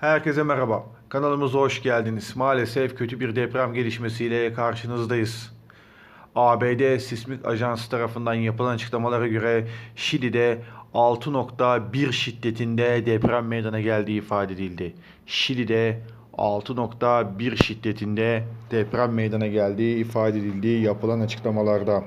Herkese merhaba. Kanalımıza hoş geldiniz. Maalesef kötü bir deprem gelişmesiyle karşınızdayız. ABD Sismik Ajansı tarafından yapılan açıklamalara göre Şili'de 6.1 şiddetinde deprem meydana geldiği ifade edildi. Şili'de 6.1 şiddetinde deprem meydana geldiği ifade edildiği yapılan açıklamalarda.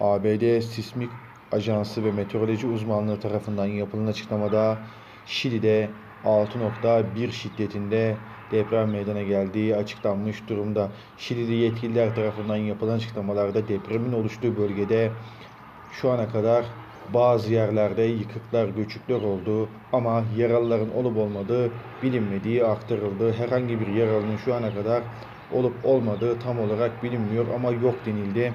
ABD Sismik Ajansı ve Meteoroloji Uzmanlığı tarafından yapılan açıklamada Şili'de 6.1 şiddetinde deprem meydana geldiği açıklanmış durumda. Şilili yetkililer tarafından yapılan açıklamalarda depremin oluştuğu bölgede şu ana kadar bazı yerlerde yıkıklar, göçükler oldu ama yaralıların olup olmadığı bilinmediği aktarıldı. Herhangi bir yaralının şu ana kadar olup olmadığı tam olarak bilinmiyor ama yok denildi.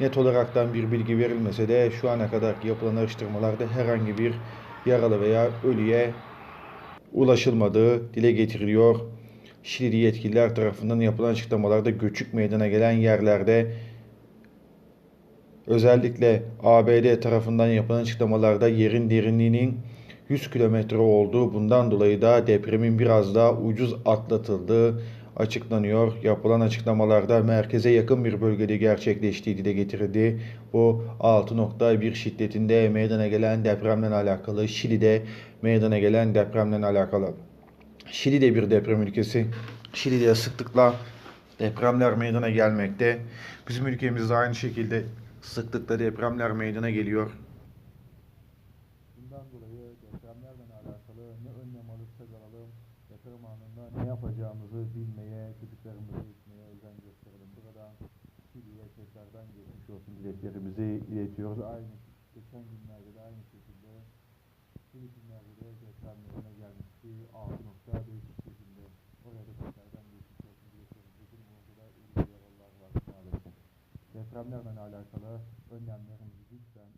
Net olaraktan bir bilgi verilmese de şu ana kadar yapılan araştırmalarda herhangi bir yaralı veya ölüye ulaşılmadığı dile getiriliyor. Şili yetkililer tarafından yapılan açıklamalarda göçük meydana gelen yerlerde özellikle ABD tarafından yapılan açıklamalarda yerin derinliğinin 100 kilometre olduğu bundan dolayı da depremin biraz daha ucuz atlatıldığı açıklanıyor. Yapılan açıklamalarda merkeze yakın bir bölgede gerçekleştiği dile getirildi. Bu 6.1 şiddetinde meydana gelen depremle alakalı, Şili'de meydana gelen depremle alakalı. Şili de bir deprem ülkesi. Şili'de sıklıkla depremler meydana gelmekte. Bizim ülkemizde aynı şekilde sıklıkla depremler meydana geliyor. Bundan dolayı depremlerle alakalı ne önlem alırsak alalım, deprem anında ne yapacağımızı bilmeye, çocuklarımızı eğitmeye özen gösterelim. Buradan Şili'ye tekrardan geçmiş olsun dileklerimizi iletiyoruz. Aynı geçen günlerde de aynı şekilde Filipinler'de de deprem meydana gelmişti. 6.5 şiddetinde. Oraya da tekrardan geçmiş olsun dileklerimizi iletiyoruz. Orada da yaralılar var maalesef. Depremlerle alakalı önlemlerimizi lütfen